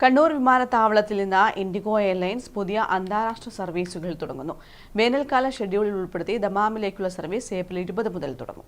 കണ്ണൂർ വിമാനത്താവളത്തിൽ നിന്ന് IndiGo airlines പുതിയ അന്താരാഷ്ട്ര സർവീസുകൾ തുടങ്ങുന്നു. വേനൽക്കാല ഷെഡ്യൂളിൽ ഉൾപ്പെടുത്തി ദമാമിലേക്കുള്ള സർവീസ് ഏപ്രിൽ ഇരുപത് മുതൽ തുടങ്ങും.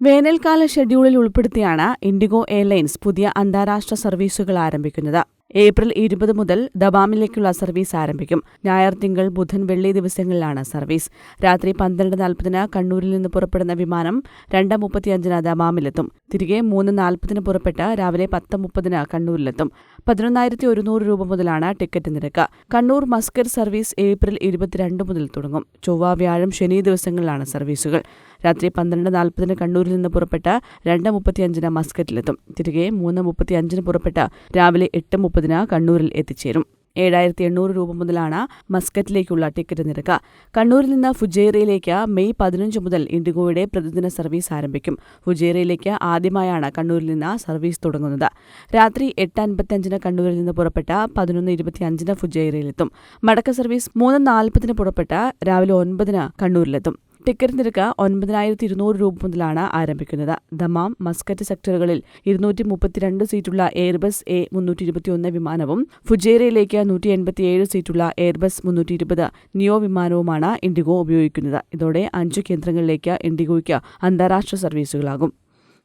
വേനൽക്കാല ഷെഡ്യൂളിൽ ഉൾപ്പെടുത്തിയാണ് ഇൻഡിഗോ എയർലൈൻസ് പുതിയ അന്താരാഷ്ട്ര സർവീസുകൾ ആരംഭിക്കുന്നത്. ഏപ്രിൽ ഇരുപത് മുതൽ ദബാമിലേക്കുള്ള സർവീസ് ആരംഭിക്കും. ഞായർ തിങ്കൾ ബുധൻ വെള്ളി ദിവസങ്ങളിലാണ് സർവീസ്. രാത്രി പന്ത്രണ്ട് നാൽപ്പതിന് കണ്ണൂരിൽ നിന്ന് പുറപ്പെടുന്ന വിമാനം രണ്ട് മുപ്പത്തിയഞ്ചിന് ദമാമിലെത്തും തിരികെ മൂന്ന് നാൽപ്പതിന് പുറപ്പെട്ട് രാവിലെ പത്ത് മുപ്പതിന് കണ്ണൂരിലെത്തും. പതിനൊന്നായിരത്തി ഒരുന്നൂറ് രൂപ മുതലാണ് ടിക്കറ്റ് നിരക്ക്. കണ്ണൂർ മസ്കർ സർവീസ് ഏപ്രിൽ ഇരുപത്തിരണ്ട് മുതൽ തുടങ്ങും. ചൊവ്വ വ്യാഴം ശനി ദിവസങ്ങളിലാണ് സർവീസുകൾ. രാത്രി പന്ത്രണ്ട് നാൽപ്പതിന് കണ്ണൂരിൽ നിന്ന് പുറപ്പെട്ട രണ്ട് മുപ്പത്തിയഞ്ചിന് മസ്കറ്റിലെത്തും. തിരികെ മൂന്ന് മുപ്പത്തിയഞ്ചിന് പുറപ്പെട്ട രാവിലെ എട്ട് മുപ്പതിന് കണ്ണൂരിൽ എത്തിച്ചേരും. ഏഴായിരത്തി എണ്ണൂറ് രൂപ മുതലാണ് മസ്കറ്റിലേക്കുള്ള ടിക്കറ്റ് നിരക്ക്. കണ്ണൂരിൽ നിന്ന് ഫുജേറയിലേക്ക് മെയ് പതിനഞ്ച് മുതൽ ഇൻഡിഗോയുടെ പ്രതിദിന സർവീസ് ആരംഭിക്കും. ഫുജേറയിലേക്ക് ആദ്യമായാണ് കണ്ണൂരിൽ നിന്ന് സർവീസ് തുടങ്ങുന്നത്. രാത്രി എട്ട് അൻപത്തിയഞ്ചിന് കണ്ണൂരിൽ നിന്ന് പുറപ്പെട്ട പതിനൊന്ന് ഇരുപത്തിയഞ്ചിന് ഫുജേറയിലെത്തും മടക്ക സർവീസ് മൂന്ന് നാൽപ്പതിന് പുറപ്പെട്ട രാവിലെ ഒൻപതിന് കണ്ണൂരിലെത്തും. ടിക്കറ്റ് നിരക്ക് ഒൻപതിനായിരത്തി ഇരുന്നൂറ് രൂപ മുതലാണ് ആരംഭിക്കുന്നത്. ദമാം മസ്കറ്റ് സെക്ടറുകളിൽ ഇരുന്നൂറ്റി മുപ്പത്തിരണ്ട് സീറ്റുള്ള എയർബസ് എ മുന്നൂറ്റി ഇരുപത്തിയൊന്ന് വിമാനവും ഫുജേരയിലേക്ക് നൂറ്റി എൺപത്തിയേഴ് സീറ്റുള്ള എയർബസ് മുന്നൂറ്റി ഇരുപത് നിയോ വിമാനവുമാണ് ഇൻഡിഗോ ഉപയോഗിക്കുന്നത്. ഇതോടെ അഞ്ച് കേന്ദ്രങ്ങളിലേക്ക് ഇൻഡിഗോയ്ക്ക് അന്താരാഷ്ട്ര സർവീസുകളാകും.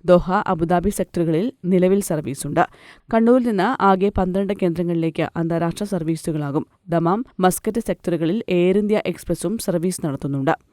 ദോഹ അബുദാബി സെക്ടറുകളിൽ നിലവിൽ സർവീസുണ്ട്. കണ്ണൂരിൽ നിന്ന് ആകെ പന്ത്രണ്ട് കേന്ദ്രങ്ങളിലേക്ക് അന്താരാഷ്ട്ര സർവീസുകളാകും. ദമാം മസ്കറ്റ് സെക്ടറുകളിൽ എയർ ഇന്ത്യ എക്സ്പ്രസും സർവീസ് നടത്തുന്നുണ്ട്.